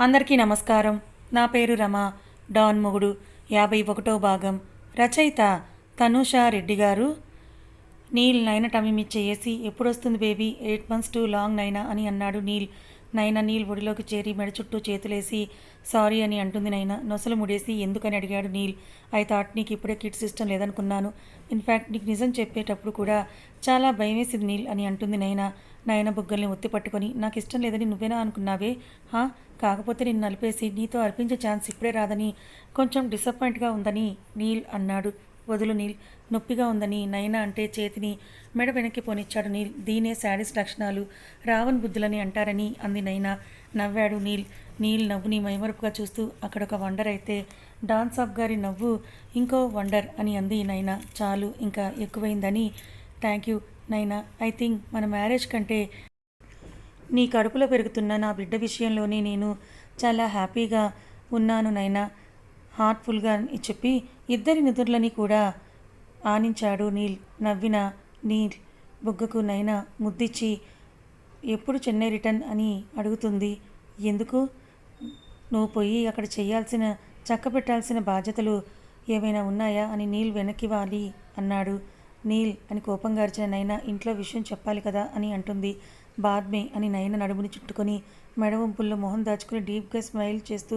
అందరికీ నమస్కారం. నా పేరు రమ. డాన్ మొగుడు. యాభై ఒకటో భాగం. రచయిత తనూష రెడ్డి గారు. నీల్ నైన టమీమి చేసి ఎప్పుడొస్తుంది baby? Eight months too long Naina అని అన్నాడు నీల్. నైనా నీల్ ఒడిలోకి చేరి మెడ చుట్టూ చేతులేసి సారీ అని అంటుంది నైనా నొసలు ముడేసి ఎందుకని అడిగాడు నీల్. ఐ థాట్ నీకు ఇప్పుడే కిడ్స్ ఇష్టం లేదనుకున్నాను. ఇన్ఫ్యాక్ట్ నీకు నిజం చెప్పేటప్పుడు కూడా చాలా భయమేసింది నీల్ అని అంటుంది నైనా నాయన బుగ్గల్ని ఒత్తి పట్టుకొని నాకు ఇష్టం లేదని నువ్వేనా అనుకున్నావే? హా? కాకపోతే నిన్ను నలిపేసి నీతో అర్పించే ఛాన్స్ ఇప్పుడే రాదని కొంచెం డిసప్పాయింట్గా ఉందని నీల్ అన్నాడు. వదులు నీల్ నొప్పిగా ఉందని నైనా అంటే చేతిని మెడ వెనక్కి పోనిచ్చాడు నీల్. దీనే శాడిస్ లక్షణాలు. రావణ్ బుద్ధులని అంటారని అంది నైనా నవ్వాడు నీల్. నీల్ నవ్వుని మైమరుపుగా చూస్తూ అక్కడ ఒక వండర్ అయితే డాన్స్ ఆఫ్ గారి నవ్వు ఇంకో వండర్ అని అంది నైనా. చాలు ఇంకా ఎక్కువైందని. Thank you Naina. I think మన మ్యారేజ్ కంటే నీ కడుపులో పెరుగుతున్న నా బిడ్డ విషయంలోనే నేను చాలా హ్యాపీగా ఉన్నాను నైనా. హార్ట్ఫుల్గా అని చెప్పి ఇద్దరి నిధులని కూడా ఆనించాడు నీల్. నవ్విన నీల్ బుగ్గకు నైనా ముద్దిచ్చి ఎప్పుడు చెన్నై రిటర్న్? అని అడుగుతుంది. ఎందుకు? నువ్వు పోయి అక్కడ చేయాల్సిన చక్క పెట్టాల్సిన బాధ్యతలు ఏమైనా ఉన్నాయా అని నీల్ వెనక్కి వాలి అన్నాడు. నీల్ అని కోపంగా అరిచిన నైనా ఇంట్లో విషయం చెప్పాలి కదా అని అంటుంది. బాద్మే అని నయన నడుముని చుట్టుకొని మెడవంపుల్లో మొహం దాచుకుని డీప్గా స్మైల్ చేస్తూ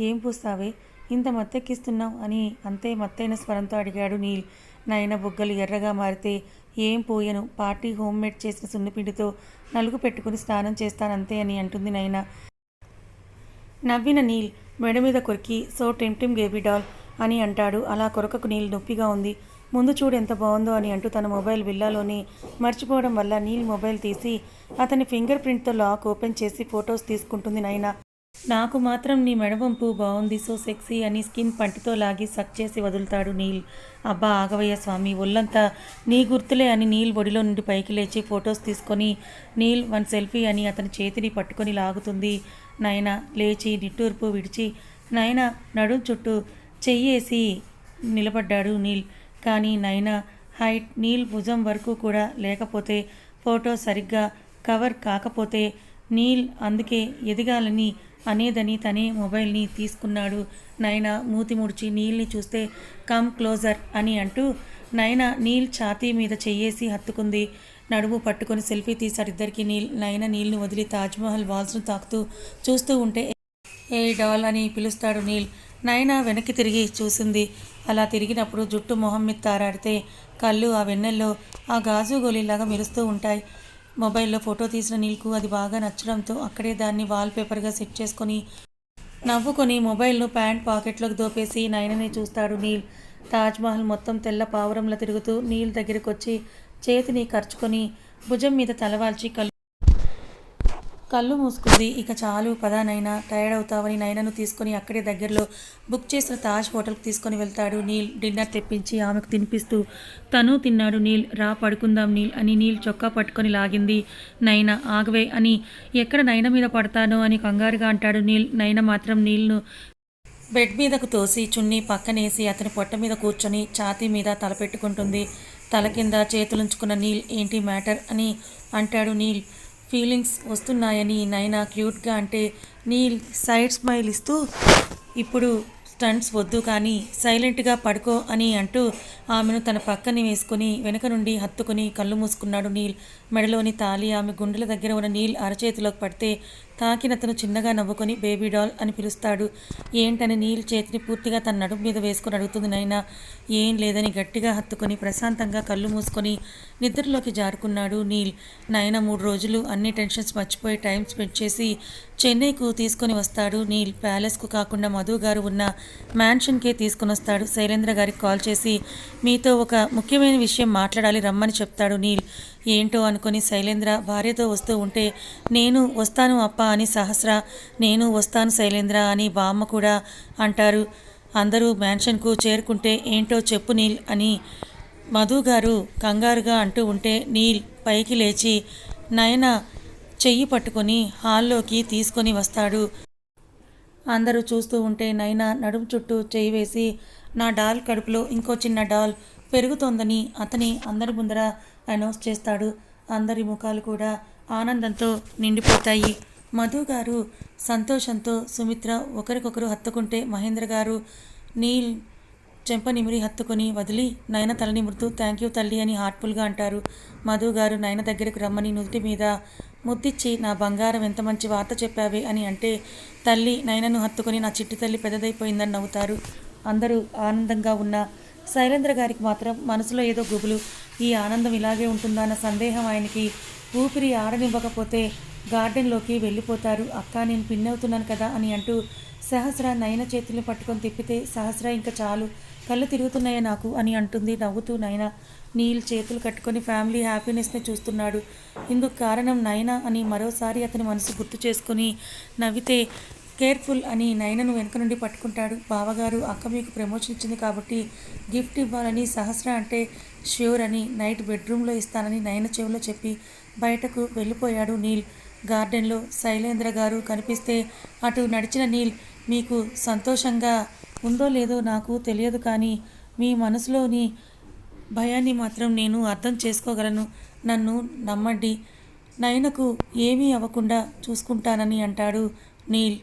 ఏం పూస్తావే? ఇంత మత్తెక్కిస్తున్నావు? అని అంతే మత్తైన స్వరంతో అడిగాడు నీల్. నయన బుగ్గలు ఎర్రగా మారితే ఏం పోయను? పార్టీ హోమ్మేడ్ చేసిన సున్నపిండితో నలుగు పెట్టుకుని స్నానం చేస్తానంతే అని అంటుంది నయన నవ్విన నీల్ మెడ మీద కొరికి సో టెంప్టిమ్ గేబీ డాల్ అని అంటాడు. అలా కొరకకు నీళ్ళు నొప్పిగా ఉంది. ముందు చూడు ఎంత బాగుందో అని అంటూ తన మొబైల్ విల్లాలోని మర్చిపోవడం వల్ల నీల్ మొబైల్ తీసి అతని ఫింగర్ ప్రింట్తో లాక్ ఓపెన్ చేసి ఫొటోస్ తీసుకుంటుంది నైనా. నాకు మాత్రం నీ మెడవంపు బాగుంది సో సెక్సీ అని స్కిన్ పంటితో లాగి సక్ చేసి వదులుతాడు నీల్. అబ్బా ఆగవయ్య స్వామి ఒళ్ళంతా నీ గుర్తులే అని నీల్ ఒడిలో నుండి పైకి లేచి ఫొటోస్ తీసుకొని నీల్ వన్ సెల్ఫీ అని అతని చేతిని పట్టుకొని లాగుతుంది. నైనా లేచి నిట్టూర్పు విడిచి నయన నడుం చుట్టూ చెయ్యేసి నిలబడ్డాడు నీల్. కానీ నైనా హైట్ నీల్ భుజం వరకు కూడా లేకపోతే ఫోటో సరిగ్గా కవర్ కాకపోతే నీల్ అందుకే ఎదగాలని అనేదని తనే మొబైల్ని తీసుకున్నాడు. నైనా మూతి ముడిచి నీల్ని చూస్తే కమ్ క్లోజర్ అని అంటూ నైనా నీల్ ఛాతీ మీద చెయ్యేసి హత్తుకుంది. నడుము పట్టుకొని సెల్ఫీ తీశాడు ఇద్దరికి నీల్ నైనా నీల్ని వదిలి తాజ్మహల్ వాల్స్ను తాకుతూ చూస్తూ ఉంటే ఏ డాల్ అని పిలుస్తాడు నీల్. నైనా వెనక్కి తిరిగి చూసింది. అలా తిరిగినప్పుడు జుట్టు మొహం మీద తారాడితే కళ్ళు ఆ వెన్నెల్లో ఆ గాజు గోళీలాగా మెరుస్తూ ఉంటాయి. మొబైల్లో ఫోటో తీసిన నీల్కు అది బాగా నచ్చడంతో అక్కడే దాన్ని వాల్పేపర్గా సెట్ చేసుకొని నవ్వుకొని మొబైల్ను ప్యాంట్ పాకెట్లోకి దోపేసి నయనని చూస్తాడు నీల్. తాజ్మహల్ మొత్తం తెల్ల పావురంలో తిరుగుతూ నీల్ దగ్గరికి వచ్చి చేతిని ఖర్చుకొని భుజం మీద తలవాల్చి కళ్ళు కళ్ళు మూసుకుంది. ఇక చాలు పదా నైనా టైర్డ్ అవుతావని నైనను తీసుకొని అక్కడే దగ్గరలో బుక్ చేసిన తాజ్ హోటల్కి తీసుకొని వెళ్తాడు నీల్. డిన్నర్ తెప్పించి ఆమెకు తినిపిస్తూ తను తిన్నాడు నీల్. రా పడుకుందాం నీల్ అని నీల్ చొక్కా పట్టుకొని లాగింది. నైనా ఆగవే అని ఎక్కడ నైన మీద పడతానో అని కంగారుగా అంటాడు నీల్. నైన మాత్రం నీల్ను బెడ్ మీదకు తోసి చున్నీ పక్కనేసి అతని పొట్ట మీద కూర్చొని ఛాతీ మీద తలపెట్టుకుంటుంది. తల కింద చేతులుంచుకున్న నీల్ ఏంటి మ్యాటర్ అని అంటాడు నీల్. ఫీలింగ్స్ వస్తున్నాయని నైనా క్యూట్గా అంటే నీల్ సైడ్ స్మైల్ ఇస్తూ ఇప్పుడు స్టంట్స్ వద్దు కానీ సైలెంట్గా పడుకో అని అంటూ ఆమెను తన పక్కని వేసుకుని వెనక నుండి హత్తుకుని కళ్ళు మూసుకున్నాడు నీల్. మెడలోని తాలి ఆమె గుండెల దగ్గర ఉన్న నీల్ అరచేతిలోకి పడితే తాకినతను చిన్నగా నవ్వుకొని బేబీ డాల్ అని పిలుస్తాడు. ఏంటని నీల్ చేతిని పూర్తిగా తన నడుము మీద వేసుకొని అడుగుతుంది నైనా ఏం లేదని గట్టిగా హత్తుకొని ప్రశాంతంగా కళ్ళు మూసుకొని నిద్రలోకి జారుకున్నాడు నీల్. నాయన మూడు రోజులు అన్ని టెన్షన్స్ మర్చిపోయి టైం స్పెండ్ చేసి చెన్నైకు తీసుకొని వస్తాడు నీల్. ప్యాలెస్కు కాకుండా మధు గారు ఉన్న మ్యాన్షన్కే తీసుకొని వస్తాడు. శైలేంద్ర గారికి కాల్ చేసి మీతో ఒక ముఖ్యమైన విషయం మాట్లాడాలి రమ్మని చెప్తాడు నీల్. ఏంటో అనుకొని శైలేంద్ర భార్యతో వస్తూ ఉంటే నేను వస్తాను అప్ప అని సహస్ర నేను వస్తాను శైలేంద్ర అని బామ్మ కూడా అంటారు. అందరూ మ్యాన్షన్కు చేరుకుంటే ఏంటో చెప్పు నీల్ అని మధు గారు కంగారుగా అంటూ ఉంటే నీల్ పైకి లేచి నయన చెయ్యి పట్టుకొని హాల్లోకి తీసుకొని వస్తాడు. అందరూ చూస్తూ ఉంటే నైనా నడుము చుట్టూ చేయి వేసి నా డాల్ కడుపులో ఇంకో చిన్న డాల్ పెరుగుతోందని అతని అందరి ముందర అనౌన్స్ చేస్తాడు. అందరి ముఖాలు కూడా ఆనందంతో నిండిపోతాయి. మధు గారు సంతోషంతో సుమిత్ర ఒకరికొకరు హత్తుకుంటే మహేంద్ర గారు నీల్ చెంప నిమిరి హత్తుకొని వదిలి నయన తల నిమురుతూ థ్యాంక్ యూ తల్లి అని హార్ట్ఫుల్గా అంటారు. మధు గారు నయన దగ్గరకు రమ్మని నుదుటి మీద ముద్దిచ్చి నా బంగారం ఎంత మంచి వార్త చెప్పావే అని అంటే తల్లి నయనను హత్తుకొని నా చిట్టి తల్లి పెద్దదైపోయిందని నవ్వుతారు. అందరూ ఆనందంగా ఉన్న శైలేంద్ర గారికి మాత్రం మనసులో ఏదో గుబులు. ఈ ఆనందం ఇలాగే ఉంటుందా అన్న సందేహం ఆయనకి ఊపిరి ఆడనివ్వకపోతే గార్డెన్లోకి వెళ్ళిపోతారు. అక్క నేను పిన్ అవుతున్నాను కదా అని అంటూ సహస్ర నయన చేతుల్ని పట్టుకొని తిప్పితే సహస్ర ఇంకా చాలు. కళ్ళు తిరుగుతున్నాయే నాకు? అని అంటుంది నవ్వుతూ నయన. నీల్ చేతులు కట్టుకొని ఫ్యామిలీ హ్యాపీనెస్ని చూస్తున్నాడు. ఇందుకు కారణం నయన అని మరోసారి అతని మనసు గుర్తు చేసుకుని నవ్వితే కేర్ఫుల్ అని నయనను వెనుక నుండి పట్టుకుంటాడు. బావగారు అక్క మీకు ప్రమోషన్ ఇచ్చింది కాబట్టి గిఫ్ట్ ఇవ్వాలని సహస్ర అంటే ష్యూర్ అని నైట్ బెడ్రూమ్లో ఇస్తానని నయన చెవిలో చెప్పి బయటకు వెళ్ళిపోయాడు నీల్. గార్డెన్లో శైలేంద్ర గారు కనిపిస్తే అటు నడిచిన నీల్ మీకు సంతోషంగా ఉందో లేదో నాకు తెలియదు కానీ మీ మనసులోని భయాన్ని మాత్రం నేను అర్థం చేసుకోగలను. నన్ను నమ్మండి. నయనకు ఏమీ అవ్వకుండా చూసుకుంటానని అంటాడు నీల్.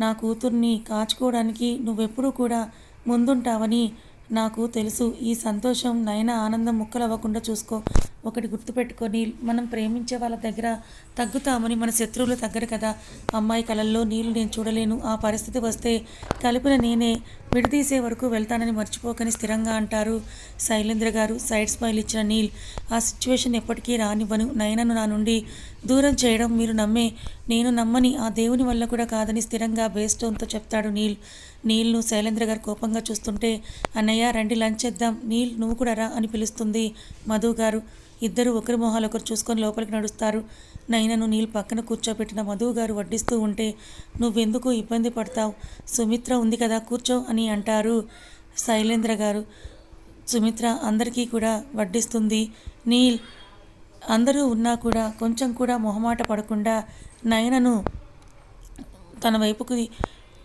నా కూతుర్ని కాచుకోవడానికి నువ్వెప్పుడూ కూడా ముందుంటావని నాకు తెలుసు. ఈ సంతోషం నయన ఆనందం ముక్కలవ్వకుండా చూసుకో. ఒకటి గుర్తుపెట్టుకొని మనం ప్రేమించే వాళ్ళ దగ్గర తగ్గుతామని మన శత్రువులు తగ్గరు కదా. అమ్మాయి కళల్లో నీళ్ళు నేను చూడలేను. ఆ పరిస్థితి వస్తే కలిపిన నేనే విడదీసే వరకు వెళ్తానని మర్చిపోకని స్థిరంగా అంటారు శైలేంద్ర గారు. సైడ్ స్మైల్ ఇచ్చిన నీల్ ఆ సిచ్యువేషన్ ఎప్పటికీ రానివ్వను. నయనను నా నుండి దూరం చేయడం మీరు నమ్మే నేను నమ్మని ఆ దేవుని వల్ల కూడా కాదని స్థిరంగా బేస్టోన్తో చెప్తాడు నీల్. నీల్ను శైలేంద్ర గారు కోపంగా చూస్తుంటే అన్నయ్య రండి లంచ్ చేద్దాం. నీల్ నువ్వు కూడా రా అని పిలుస్తుంది మధు గారు. ఇద్దరు ఒకరి మొహాలు ఒకరు చూసుకొని లోపలికి నడుస్తారు. నైనను నీల్ పక్కన కూర్చోబెట్టిన మధు గారు వడ్డిస్తూ ఉంటే నువ్వెందుకు ఇబ్బంది పడతావు? సుమిత్ర ఉంది కదా కూర్చో అని అని అంటారు శైలేంద్ర గారు. సుమిత్ర అందరికీ కూడా వడ్డిస్తుంది. నీల్ అందరూ ఉన్నా కూడా కొంచెం కూడా మొహమాట పడకుండా నయనను తన వైపుకు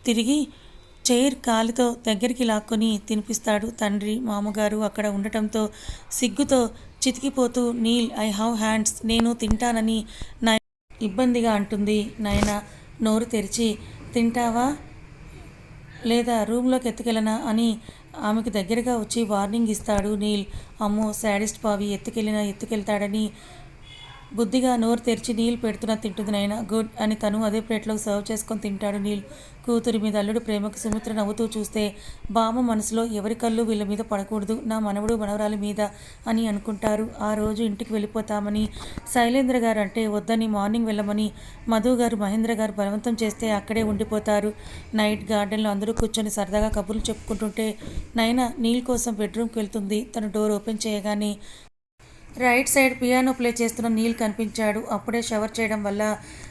తిరిగి చైర్ కాలితో దగ్గరికి లాక్కొని తినిపిస్తాడు తండ్రి మామగారు అక్కడ ఉండటంతో సిగ్గుతో చితికిపోతూ నీల్ ఐ హ్యావ్ హ్యాండ్స్ నేను తింటానని నయ ఇబ్బందిగా అంటుంది. నయన నోరు తెరిచి తింటావా? లేదా రూమ్లోకి ఎత్తుకెళ్ళనా అని ఆమెకు దగ్గరగా వచ్చి వార్నింగ్ ఇస్తాడు నీల్. అమ్మో శాడిస్ట్ పావి ఎత్తుకెళ్ళినా ఎత్తుకెళ్తాడని బుద్ధిగా నోరు తెరిచి నీళ్ళు పెడుతున్న తింటుంది నాయన. గుడ్ అని తను అదే ప్లేట్లోకి సర్వ్ చేసుకొని తింటాడు నీల్. కూతురి మీద అల్లుడు ప్రేమకు సుమిత్ర నవ్వుతూ చూస్తే బామ మనసులో ఎవరి కళ్ళు వీళ్ళ మీద పడకూడదు నా మనవడు మనవరాలి మీద అని అనుకుంటారు. ఆ రోజు ఇంటికి వెళ్ళిపోతామని శైలేంద్ర గారు అంటే వద్దని మార్నింగ్ వెళ్ళమని మధు గారు మహేంద్ర గారు బలవంతం చేస్తే అక్కడే ఉండిపోతారు. నైట్ గార్డెన్లో అందరూ కూర్చొని సరదాగా కబుర్లు చెప్పుకుంటుంటే నైనా నీల్ కోసం బెడ్రూమ్కి వెళ్తుంది. తను డోర్ ఓపెన్ చేయగానే రైట్ సైడ్ పియానో ప్లే చేస్తున్న నీల్ కనిపించాడు. అప్పుడే షవర్ చేయడం వల్ల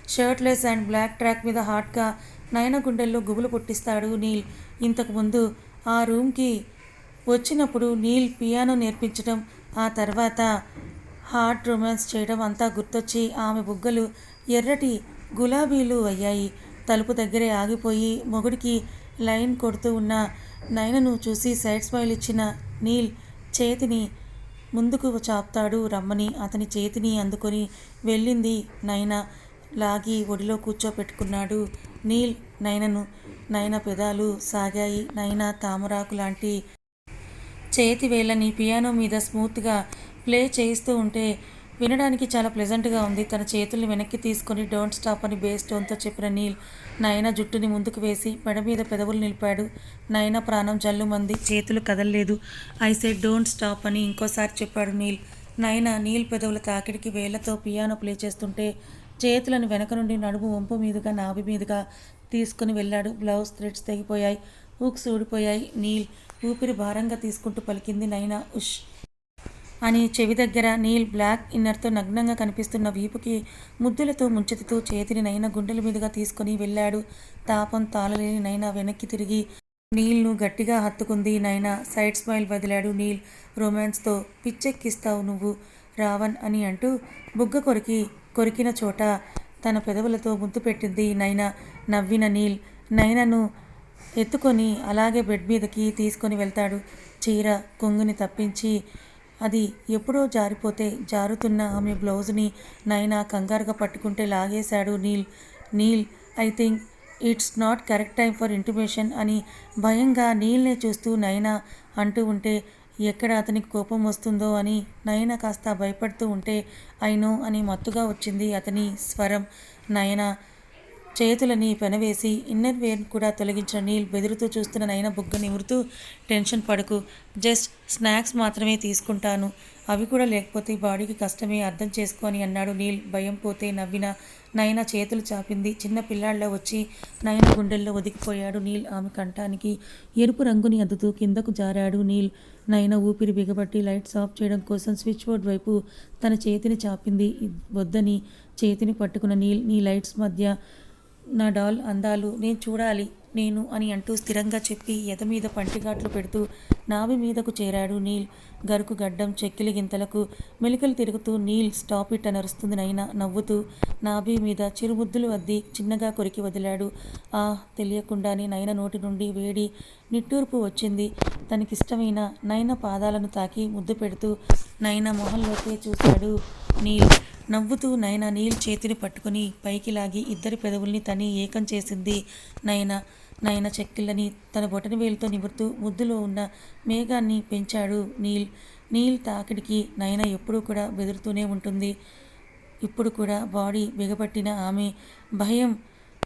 షర్ట్లెస్ అండ్ బ్లాక్ ట్రాక్ మీద హాట్గా నయన గుండెల్లో గుబులు పుట్టిస్తాడు నీల్. ఇంతకుముందు ఆ రూమ్కి వచ్చినప్పుడు నీల్ పియానో నేర్పించడం ఆ తర్వాత హార్ట్ రొమాన్స్ చేయడం అంతా గుర్తొచ్చి ఆమె బుగ్గలు ఎర్రటి గులాబీలు అయ్యాయి. తలుపు దగ్గరే ఆగిపోయి మొగుడికి లైన్ కొడుతూ ఉన్న నయనను చూసి సైడ్ స్మైల్ ఇచ్చిన నీల్ చేతిని ముందుకు చాపుతాడు రమ్మని అతని చేతిని అందుకొని వెళ్ళింది నయన. లాగి ఒడిలో కూర్చోపెట్టుకున్నాడు. నీల్ నయనను నయన పెదాలు సాగాయి. నయన తామరాకు లాంటి చేతి వేళ్ళని పియానో మీద స్మూత్గా ప్లే చేయిస్తూ ఉంటే వినడానికి చాలా ప్లెజెంట్గా ఉంది. తన చేతుల్ని వెనక్కి తీసుకొని డోంట్ స్టాప్ అని బేస్ టోన్తో చెప్పిన నీల్ నయన జుట్టుని ముందుకు వేసి మెడ మీద పెదవులు నిలిపాడు. నయన ప్రాణం జల్లుమంది చేతులు కదలలేదు. ఐసే డోంట్ స్టాప్ అని ఇంకోసారి చెప్పాడు నీల్. నయన నీల్ పెదవుల తాకిడికి వేళ్ళతో పియానో ప్లే చేస్తుంటే చేతులను వెనక నుండి నడుము వంపు మీదుగా నాభి మీదుగా తీసుకుని వెళ్ళాడు. బ్లౌజ్ థ్రెడ్స్ తెగిపోయాయి. హుక్స్ ఊడిపోయాయి. నీల్ ఊపిరి భారంగా తీసుకుంటూ పలికింది నైనా ఉష్ అని చెవి దగ్గర నీల్ బ్లాక్ ఇన్నర్తో నగ్నంగా కనిపిస్తున్న వీపుకి ముద్దులతో ముంచెత్తుతూ చేతిని నైనా గుండెల మీదుగా తీసుకొని వెళ్ళాడు. తాపం తాళలేని నైనా వెనక్కి తిరిగి నీల్ను గట్టిగా హత్తుకుంది. నైనా సైడ్ స్మైల్ వదిలాడు. నీల్ రొమాన్స్తో పిచ్చెక్కిస్తావు నువ్వు రావణ్ అని అంటూ బుగ్గ కొరికి కొరికిన చోట తన పెదవులతో ముద్దు పెట్టింది. నైనా నవ్విన నీల్ నైనను ఎత్తుకొని అలాగే బెడ్ మీదకి తీసుకొని వెళ్తాడు. చీర కొంగుని తప్పించి అది ఎప్పుడో జారిపోతే జారుతున్న ఆమె బ్లౌజ్ని నైనా కంగారుగా పట్టుకుంటే లాగేశాడు Neil. Neil I think it's not correct time for intimation అని భయంగా నీల్నే చూస్తూ నైనా అంటూ ఉంటే ఎక్కడ అతనికి కోపం వస్తుందో అని నయన కాస్త భయపడుతూ ఉంటే అయినో అని మత్తుగా వచ్చింది అతని స్వరం. నయన చేతులని పెనవేసి ఇన్నర్ వేర్ కూడా తొలగించిన నీల్ బెదురుతూ చూస్తున్న నయన బుగ్గ నిమురుతూ టెన్షన్ పడకు జస్ట్ స్నాక్స్ మాత్రమే తీసుకుంటాను. అవి కూడా లేకపోతే బాడీకి కష్టమే అర్థం చేసుకొని అన్నాడు నీల్ భయం పోతే నవ్విన నయన చేతులు చాపింది. చిన్న పిల్లాళ్ళ వచ్చి నయన గుండెల్లో ఒదిగిపోయాడు నీల్. ఆమె కంఠానికి ఎరుపు రంగుని అద్దుతూ కిందకు జారాడు నీల్. నయన ఊపిరి బిగబట్టి లైట్స్ ఆఫ్ చేయడం కోసం స్విచ్ బోర్డ్ వైపు తన చేతిని చాపింది. వద్దని చేతిని పట్టుకున్న నీల్. నీ లైట్స్ మధ్య నా డాల్ అందాలు నేను చూడాలి నేను అని అంటూ స్థిరంగా చెప్పి ఎద మీద పంటిగాట్లు పెడుతూ నాభి మీదకు చేరాడు నీల్. గరుకు గడ్డం చెక్కిలి గింతలకు మెలికలు తిరుగుతూ నీల్ స్టాప్ ఇట్ అని అరుస్తుంది నైనా నవ్వుతూ నాభి మీద చిరుముద్దులు అద్ది చిన్నగా కొరికి వదిలాడు. ఆ తెలియకుండానే నయన నోటి నుండి వేడి నిట్టూర్పు వచ్చింది. తనకిష్టమైన నయన పాదాలను తాకి ముద్దు పెడుతూ నయన మొహంలోకే చూశాడు నీల్. నవ్వుతూ నయన నీల్ చేతిని పట్టుకుని పైకి లాగి ఇద్దరి పెదవుల్ని తని ఏకం చేసింది. నయన నయన చెక్కిళ్ళని తన బొటని వేలుతో నిమురుతూ ముద్దులో ఉన్న మేఘాన్ని పెంచాడు నీల్. నీల్ తాకిడికి నయన ఎప్పుడూ కూడా బెదురుతూనే ఉంటుంది. ఇప్పుడు కూడా బాడీ బిగపట్టిన ఆమె భయం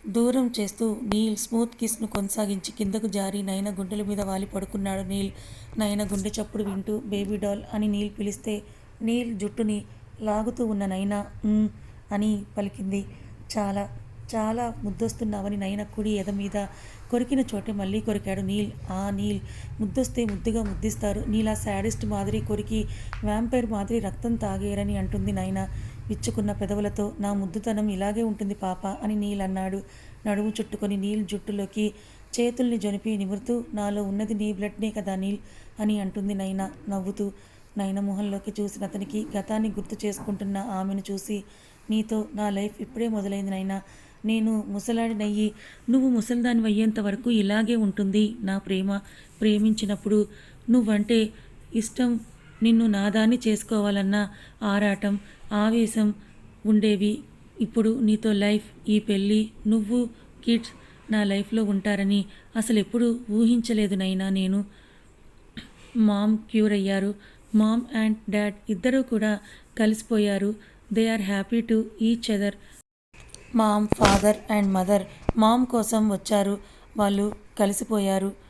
దూరం చేస్తూ నీల్ స్మూత్ కిస్ను కొనసాగించి కిందకు జారి నయన గుండెల మీద వాలి పడుకున్నాడు నీల్. నయన గుండె చప్పుడు వింటూ బేబీ డాల్ అని నీల్ పిలిస్తే నీల్ జుట్టుని లాగుతూ ఉన్న నైనా అని పలికింది. చాలా చాలా ముద్దొస్తున్నావని నయన కుడి ఎద మీద కొరికిన చోటే మళ్ళీ కొరికాడు. నీల్ ఆ నీల్ ముద్దొస్తే ముద్దుగా ముద్దిస్తారు. నీలా శాడిస్ట్ మాదిరి కొరికి వ్యాంపైర్ మాదిరి రక్తం తాగేరని అంటుంది నైనా. విచ్చుకున్న పెదవులతో నా ముద్దుతనం ఇలాగే ఉంటుంది పాప అని నీల్ అన్నాడు. నడుము చుట్టుకొని నీల్ జుట్టులోకి చేతుల్ని జొనిపి నిమురుతూ నాలో ఉన్నది నీ బ్లడ్నే కదా నీల్ అని అంటుంది నైనా నవ్వుతూ. నయనమోహన్లోకి మొహంలోకి చూసిన అతనికి గతాన్ని గుర్తు చేసుకుంటున్న ఆమెను చూసి నీతో నా లైఫ్ ఇప్పుడే మొదలైంది నైనా. నేను ముసలాడినయ్యి నువ్వు ముసలిదాని అయ్యేంత వరకు ఇలాగే ఉంటుంది నా ప్రేమ. ప్రేమించినప్పుడు నువ్వంటే ఇష్టం. నిన్ను నాదాన్ని చేసుకోవాలన్న ఆరాటం ఆవేశం ఉండేవి. ఇప్పుడు నీతో లైఫ్ ఈ పెళ్ళి నువ్వు కిడ్స్ నా లైఫ్లో ఉంటారని అసలు ఎప్పుడు ఊహించలేదు నైనా నేను. మామ్ క్యూర్ అయ్యారు. మామ్ అండ్ డాడ్ ఇద్దరూ కూడా కలిసిపోయారు. They are happy to each other. Mom father and mother mom కోసం వచ్చారు. వాళ్ళు కలిసిపోయారు.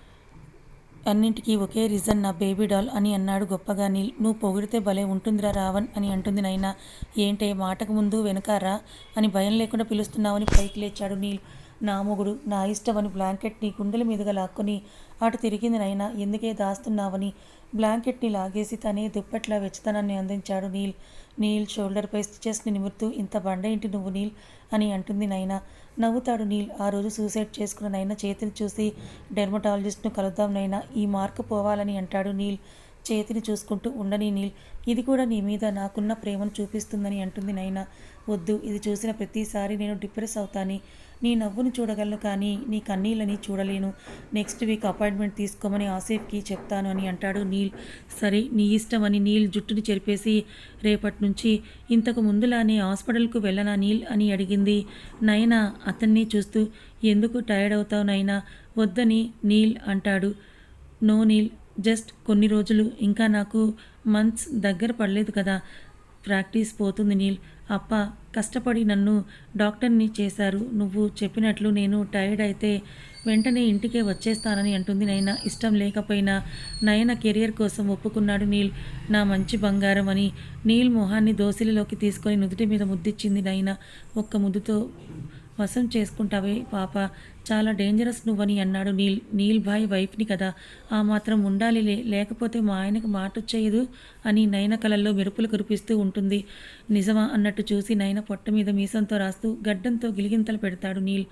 అన్నింటికీ ఒకే రీజన్ నా బేబీ డాల్ అని అన్నాడు గొప్పగా నీల్. నువ్వు పొగిడితే భలే ఉంటుందిరా రావణ్ అని అంటుంది నైనా. ఏంటే మాటకు ముందు వెనకారా అని భయం లేకుండా పిలుస్తున్నావని పైకి లేచాడు నీల్. నా మొగుడు నా ఇష్టమని బ్లాంకెట్ని గుండెల మీదుగా లాక్కొని అటు తిరిగింది నైనా. ఎందుకే దాస్తున్నావని బ్లాంకెట్ని లాగేసి తనే దుప్పట్ల వెచ్చతనాన్ని అందించాడు నీల్. నీల్ షోల్డర్పై స్టిచెస్ని నిమురుతూ ఇంత బండ ఇంటి నువ్వు నీల్? అని అంటుంది నైనా. నవ్వుతాడు నీల్. ఆ రోజు సూసైడ్ చేసుకున్న నైనా చేతిని చూసి డెర్మటాలజిస్ట్ను కలుద్దాం నైనా. ఈ మార్కు పోవాలని అంటాడు నీల్. చేతిని చూసుకుంటూ ఉండని నీల్ ఇది కూడా నీ మీద నాకున్న ప్రేమను చూపిస్తుందని అంటుంది నైనా. వద్దు ఇది చూసిన ప్రతిసారి నేను డిప్రెస్ అవుతాను. నీ నవ్వును చూడగలను కానీ నీ కన్నీళ్ళని చూడలేను. నెక్స్ట్ వీక్ అపాయింట్మెంట్ తీసుకోమని ఆసిఫ్కి చెప్తాను అని అంటాడు నీల్. సరే నీ ఇష్టం అని నీల్ జుట్టుని చెరిపేసి రేపటి నుంచి ఇంతకు ముందులానే హాస్పిటల్కు వెళ్ళనా నీల్ అని అడిగింది. నైనా అతన్ని చూస్తూ ఎందుకు టైర్డ్ అవుతావు నైనా? వద్దని నీల్ అంటాడు. నో నీల్ జస్ట్ కొన్ని రోజులు. ఇంకా నాకు మంత్స్ దగ్గర పడలేదు కదా. ప్రాక్టీస్ పోతుంది నీల్. అప్ప కష్టపడి నన్ను డాక్టర్ని చేశారు. నువ్వు చెప్పినట్లు నేను టైర్డ్ అయితే వెంటనే ఇంటికే వచ్చేస్తానని అంటుంది నయన. ఇష్టం లేకపోయినా నయన కెరియర్ కోసం ఒప్పుకున్నాడు నీల్. నా మంచి బంగారం అని నీల్ మొహాన్ని దోసిలిలోకి తీసుకొని నుదుటి మీద ముద్దిచ్చింది నయన. ఒక్క ముద్దుతో వశం చేసుకుంటావే పాప. చాలా డేంజరస్ నువ్వని అన్నాడు నీల్ నీల్ భాయ్ వైఫ్ని కదా. ఆ మాత్రం ఉండాలి లే లేకపోతే మా ఆయనకు మాటొచ్చేయదు అని నయన కళల్లో మెరుపులు కురిపిస్తూ ఉంటుంది. నిజమా అన్నట్టు చూసి నయన పొట్ట మీద మీసంతో రాస్తూ గడ్డంతో గిలిగింతలు పెడతాడు నీల్.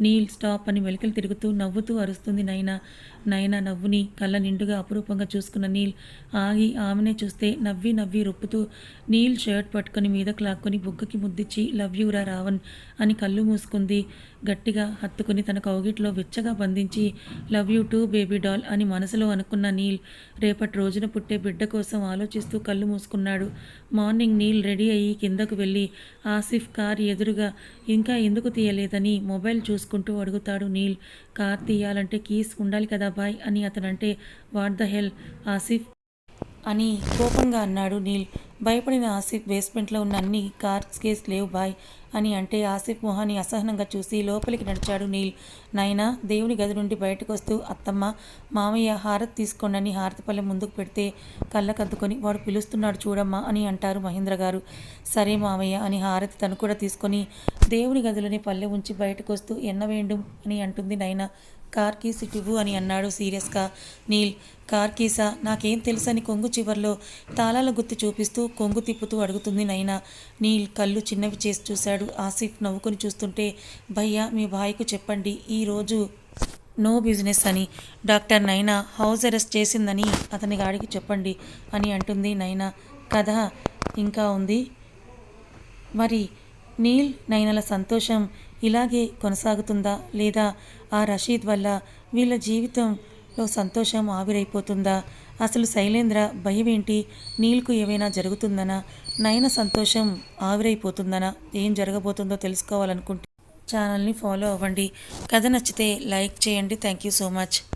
నీల్ స్టాప్ అని మెలికలు తిరుగుతూ నవ్వుతూ అరుస్తుంది నైనా నయన నవ్వుని కళ్ళ నిండుగా అపురూపంగా చూసుకున్న నీల్ ఆగి ఆమెనే చూస్తే నవ్వి నవ్వి రొప్పుతూ నీల్ షర్ట్ పట్టుకొని మీద లాక్కొని బుగ్గకి ముద్దిచ్చి లవ్ యూరా రావణ్ అని కళ్ళు మూసుకుంది. గట్టిగా హత్తుకుని తన కౌగిట్లో వెచ్చగా బంధించి love you too baby doll అని మనసులో అనుకున్న నీల్ రేపటి రోజున పుట్టే బిడ్డ కోసం ఆలోచిస్తూ కళ్ళు మూసుకున్నాడు. మార్నింగ్ నీల్ రెడీ అయ్యి కిందకు వెళ్ళి ఆసిఫ్ కార్ ఎదురుగా ఇంకా ఎందుకు తీయలేదని మొబైల్ చూసుకుంటూ అడుగుతాడు నీల్. కార్ తీయాలంటే కీస్ ఉండాలి కదా బాయ్? అని అతనంటే వాట్ ద హెల్ ఆసిఫ్ అని కోపంగా అన్నాడు నీల్. భయపడిన ఆసిఫ్ బేస్మెంట్లో ఉన్న అన్ని కార్స్ కేస్ లేవు బాయ్ అని అంటే ఆసిఫ్ మొహాన్ని అసహనంగా చూసి లోపలికి నడిచాడు నీల్. నైనా దేవుని గది నుండి బయటకు వస్తూ అత్తమ్మ మామయ్య హారతి తీసుకోండి హారతి పల్లె ముందుకు పెడితే కళ్ళకద్దుకొని వాడు పిలుస్తున్నాడు చూడమ్మా అని అంటారు మహేంద్ర గారు. సరే మామయ్య అని హారతి తను కూడా తీసుకొని దేవుని గదిలోని పల్లె ఉంచి బయటకు వస్తూ ఎన్నవేండు అని అంటుంది నైనా. కార్ కీస్ ఇటువు అని అన్నాడు సీరియస్గా. నీల్ కార్ కీసా? నాకేం తెలుసని కొంగు చివర్లో తాళాల గుత్తి చూపిస్తూ కొంగు తిప్పుతూ అడుగుతుంది నైనా. నీల్ కళ్ళు చిన్నవి చేసి చూశాడు. ఆసిఫ్ నవ్వుకొని చూస్తుంటే భయ్యా మీ భాయ్కు చెప్పండి ఈరోజు నో బిజినెస్ అని. డాక్టర్ నైనా హౌస్ అరెస్ట్ చేసిందని అతని గాడికి చెప్పండి అని అంటుంది నైనా. కథ ఇంకా ఉంది. మరి నీల్ నైనల సంతోషం ఇలాగే కొనసాగుతుందా? లేదా ఆ రషీద్ వల్ల వీళ్ళ జీవితంలో సంతోషం ఆవిరైపోతుందా? అసలు శైలేంద్ర భయం ఏంటి? నీల్కు ఏమైనా జరుగుతుందనా? నయన సంతోషం ఆవిరైపోతుందనా? ఏం జరగబోతుందో తెలుసుకోవాలనుకుంటే ఛానల్ని ఫాలో అవ్వండి. కథ నచ్చితే లైక్ చేయండి. Thank you so much.